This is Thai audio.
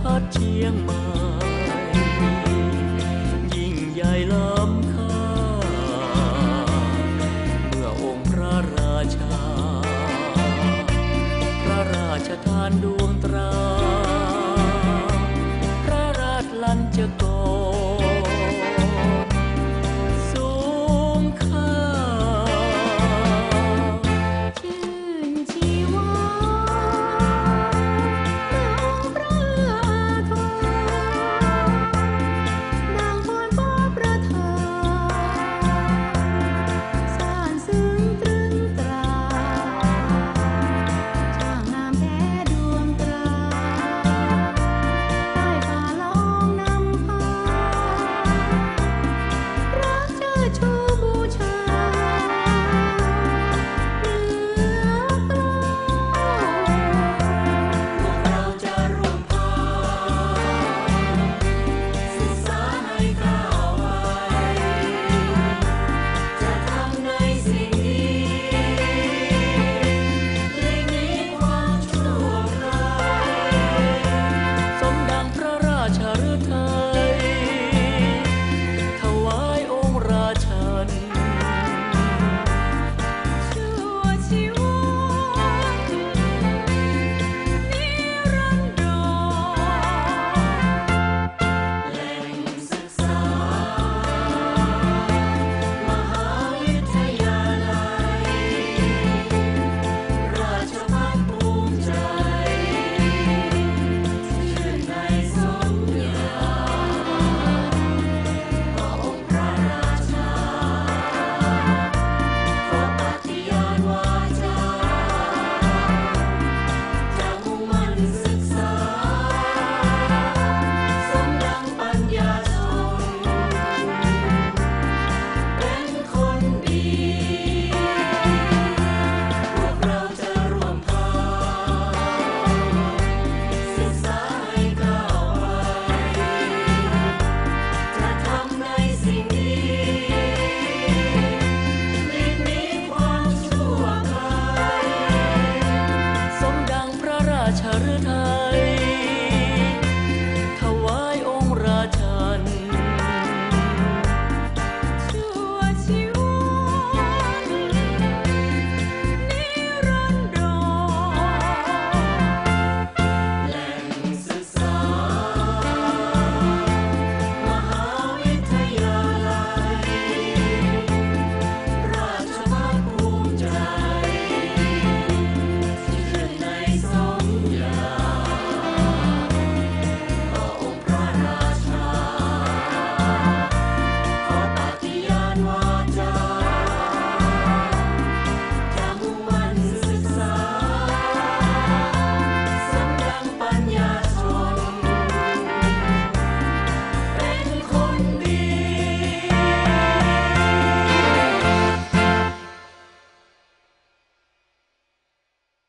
พัดเชียงใหม่ยิ่งใหญ่ล้ำค่า เมื่อองค์พระราชา พระราชทานดวงตรา พระราชลันจะก